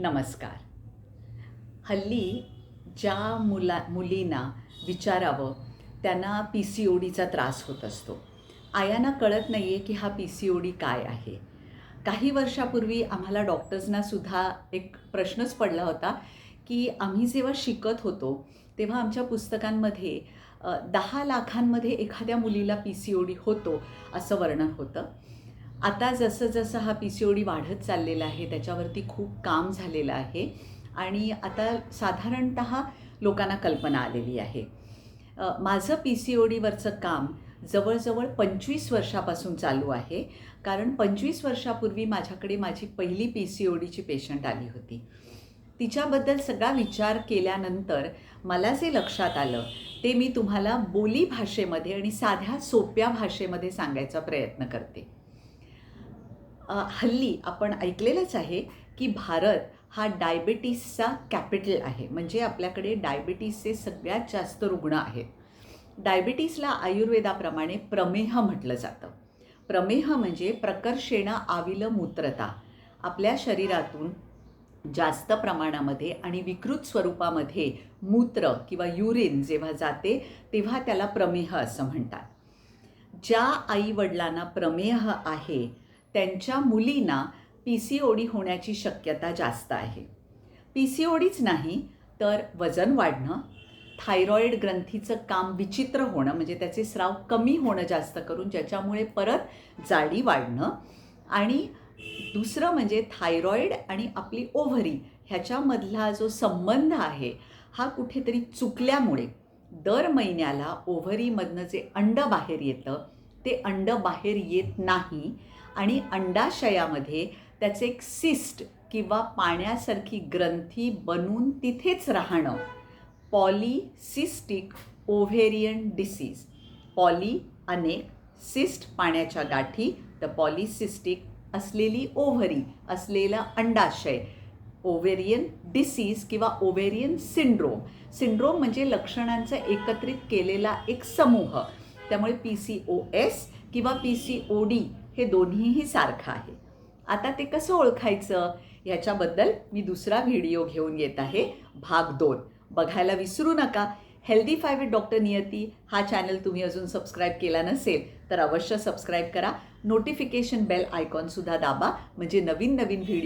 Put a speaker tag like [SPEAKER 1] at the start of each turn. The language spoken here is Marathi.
[SPEAKER 1] नमस्कार. हल्ली ज्या मुला मुलींना विचारावं त्यांना पी सी ओ डीचा त्रास होत असतो. आयांना कळत नाही आहे की हा पी सी ओ डी काय आहे. काही वर्षापूर्वी आम्हाला डॉक्टर्सना सुद्धा एक प्रश्नच पडला होता की आम्ही जेव्हा शिकत होतो तेव्हा आमच्या पुस्तकांमध्ये दहा लाखांमध्ये एखाद्या मुलीला पी सी ओ डी होतो असं वर्णन होतं. आता जसं जसं हा पी सी ओ डी वाढत चाललेला आहे त्याच्यावरती खूप काम झालेलं आहे. आणि आता साधारणत लोकांना कल्पना आलेली आहे. माझं पी सी ओ डीवरचं काम जवळजवळ पंचवीस वर्षापासून चालू आहे. कारण पंचवीस वर्षापूर्वी माझ्याकडे माझी पहिली पी सी ओ डीची पेशंट आली होती. तिच्याबद्दल सगळा विचार केल्यानंतर मला जे लक्षात आलं ते मी तुम्हाला बोली भाषेमध्ये आणि साध्या सोप्या भाषेमध्ये सांगायचा प्रयत्न करते. हल्ली आपण ऐकलेलंच आहे की भारत हा डायबिटीसचा कॅपिटल आहे. म्हणजे आपल्याकडे डायबिटीसचे सगळ्यात जास्त रुग्ण आहेत. डायबिटीसला आयुर्वेदाप्रमाणे प्रमेह म्हटलं जातं. प्रमेह म्हणजे प्रकर्षेण आविल मूत्रता. आपल्या शरीरातून जास्त प्रमाणामध्ये आणि विकृत स्वरूपामध्ये मूत्र किंवा युरिन जेव्हा जाते तेव्हा त्याला प्रमेह असं म्हणतात. ज्या आईवडिलांना प्रमेह आहे त्यांच्या मुलींना पी सी ओ डी होण्याची शक्यता जास्त आहे. पी सी ओ डीच नाही तर वजन वाढणं थायरॉईड ग्रंथीचं काम विचित्र होणं म्हणजे त्याचे स्राव कमी होणं जास्त करून ज्याच्यामुळे परत जाडी वाढणं आणि दुसरं म्हणजे थायरॉईड आणि आपली ओव्हरी ह्याच्यामधला जो संबंध आहे हा कुठेतरी चुकल्यामुळे दर महिन्याला ओव्हरीमधनं जे अंड बाहेर येतं ते अंड बाहेर येत नाही. आणि अंडाशयामध्ये त्याचे एक सिस्ट किंवा पाण्यासारखी ग्रंथी बनून तिथेच राहणं. पॉलिसिस्टिक ओव्हेरियन डिसीज पॉली अनेक सिस्ट पाण्याच्या गाठी तर पॉलिसिस्टिक असलेली ओव्हरी असलेलं अंडाशय. ओव्हेरियन डिसीज किंवा ओव्हेरियन सिंड्रोम सिंड्रोम म्हणजे लक्षणांचा एकत्रित केलेला एक समूह. त्यामुळे पी सी ओ एस किंवा पी सी ओ डी हे दोन्हीही सारखं आहे. आता ते कसं ओळखायचं? ह्याच्याबद्दल मी दुसरा व्हिडिओ घेऊन येत आहे भाग दोन. बघायला विसरू नका. Healthify with doctor Niyati हा चॅनल तुम्ही अजून सबस्क्राईब केला नसेल तर अवश्य सबस्क्राईब करा. नोटिफिकेशन बेल आयकॉनसुद्धा दाबा. म्हणजे नवीन नवीन व्हिडिओ